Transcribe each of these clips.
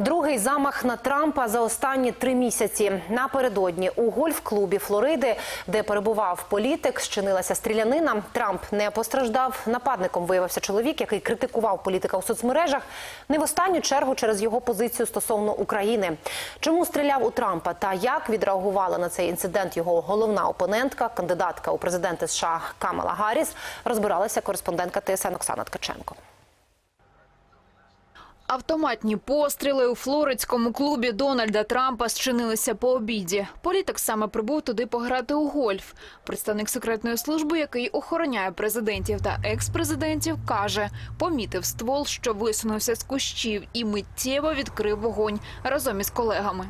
Другий замах на Трампа за останні три місяці. Напередодні у гольф-клубі Флориди, де перебував політик, щинилася стрілянина. Трамп не постраждав. Нападником виявився чоловік, який критикував політика у соцмережах. Не в останню чергу через його позицію стосовно України. Чому стріляв у Трампа та як відреагувала на цей інцидент його головна опонентка, кандидатка у президенти США Камала Гарріс, розбиралася кореспондентка ТСН Оксана Ткаченко. Автоматні постріли у флоридському клубі Дональда Трампа зчинилися по обіді. Політик саме прибув туди пограти у гольф. Представник секретної служби, який охороняє президентів та екс-президентів, каже, помітив ствол, що висунувся з кущів, і миттєво відкрив вогонь разом із колегами.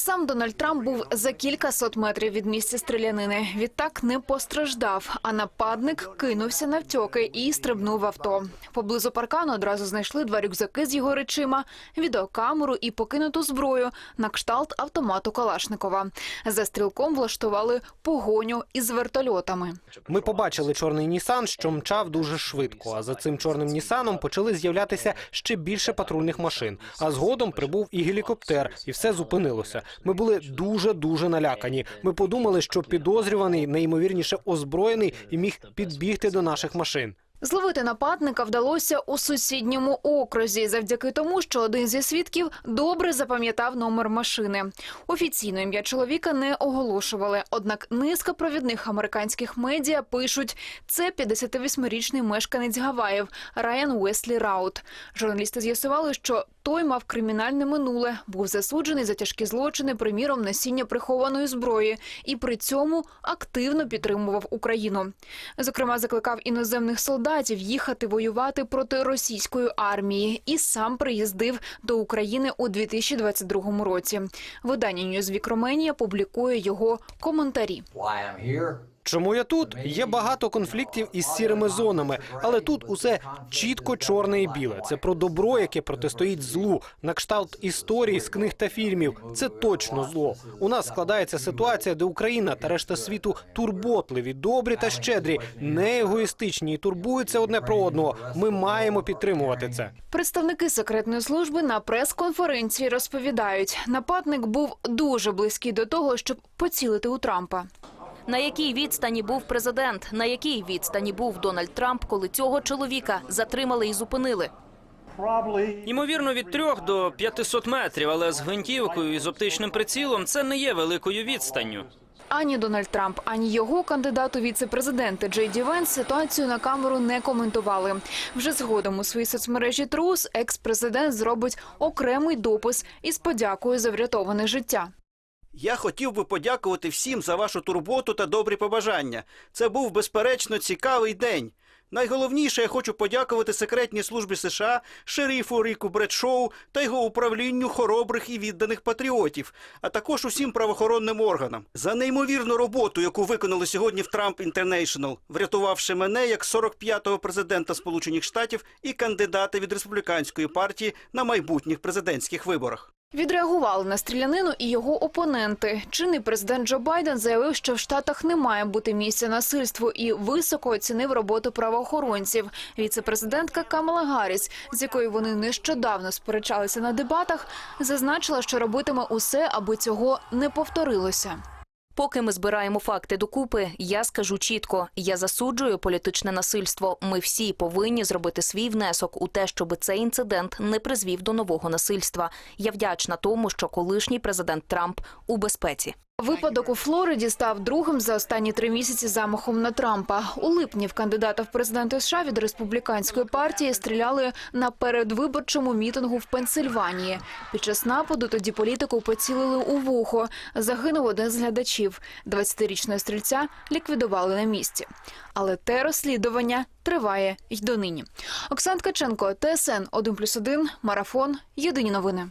Сам Дональд Трамп був за кілька сот метрів від місця стрілянини. Відтак не постраждав, а нападник кинувся навтьоки і стрибнув в авто. Поблизу паркану одразу знайшли два рюкзаки з його речима, відеокамеру і покинуту зброю на кшталт автомату Калашникова. За стрілком влаштували погоню із вертольотами. Ми побачили чорний Нісан, що мчав дуже швидко. А за цим чорним Нісаном почали з'являтися ще більше патрульних машин. А згодом прибув і гелікоптер, і все зупинилося. Ми були дуже дуже налякані. Ми подумали, що підозрюваний неймовірніше озброєний і міг підбігти до наших машин. Зловити нападника вдалося у сусідньому окрузі завдяки тому, що один зі свідків добре запам'ятав номер машини. Офіційно ім'я чоловіка не оголошували. Однак низка провідних американських медіа пишуть, це 58-річний мешканець Гаваїв Райан Уеслі Раут. Журналісти з'ясували, що той мав кримінальне минуле, був засуджений за тяжкі злочини, приміром носіння прихованої зброї, і при цьому активно підтримував Україну. Зокрема, закликав іноземних солдатів їхати воювати проти російської армії і сам приїздив до України у 2022 році. Видання Ньюзвік Romania публікує його коментарі. Чому я тут? Є багато конфліктів із сірими зонами, але тут усе чітко чорне і біле. Це про добро, яке протистоїть злу, на кшталт історії з книг та фільмів. Це точно зло. У нас складається ситуація, де Україна та решта світу турботливі, добрі та щедрі, не егоїстичні і турбуються одне про одного. Ми маємо підтримувати це. Представники секретної служби на прес-конференції розповідають, нападник був дуже близький до того, щоб поцілити у Трампа. На якій відстані був президент? На якій відстані був Дональд Трамп, коли цього чоловіка затримали і зупинили? Ймовірно, від трьох до 500 метрів, але з гвинтівкою і з оптичним прицілом це не є великою відстанню. Ані Дональд Трамп, ані його кандидат у віце-президенти Джей Ді Венс ситуацію на камеру не коментували. Вже згодом у своїй соцмережі Трус екс-президент зробить окремий допис із подякою за врятоване життя. Я хотів би подякувати всім за вашу турботу та добрі побажання. Це був безперечно цікавий день. Найголовніше я хочу подякувати секретній службі США, шерифу Ріку Бредшоу та його управлінню хоробрих і відданих патріотів, а також усім правоохоронним органам за неймовірну роботу, яку виконали сьогодні в Трамп Інтернейшнл, врятувавши мене як 45-го президента Сполучених Штатів і кандидата від республіканської партії на майбутніх президентських виборах. Відреагували на стрілянину і його опоненти. Чинний президент Джо Байден заявив, що в Штатах не має бути місця насильству і високо оцінив роботу правоохоронців. Віце-президентка Камала Гарріс, з якою вони нещодавно сперечалися на дебатах, зазначила, що робитиме усе, аби цього не повторилося. Поки ми збираємо факти докупи, я скажу чітко: я засуджую політичне насильство. Ми всі повинні зробити свій внесок у те, щоб цей інцидент не призвів до нового насильства. Я вдячна тому, що колишній президент Трамп у безпеці. Випадок у Флориді став другим за останні три місяці замахом на Трампа. У липні в кандидата в президенти США від республіканської партії стріляли на передвиборчому мітингу в Пенсильванії. Під час нападу тоді політику поцілили у вухо. Загинув один з глядачів. 20-річного стрільця ліквідували на місці. Але те розслідування триває й донині. Оксан Ткаченко, ТСН 1+,1, Марафон. Єдині новини.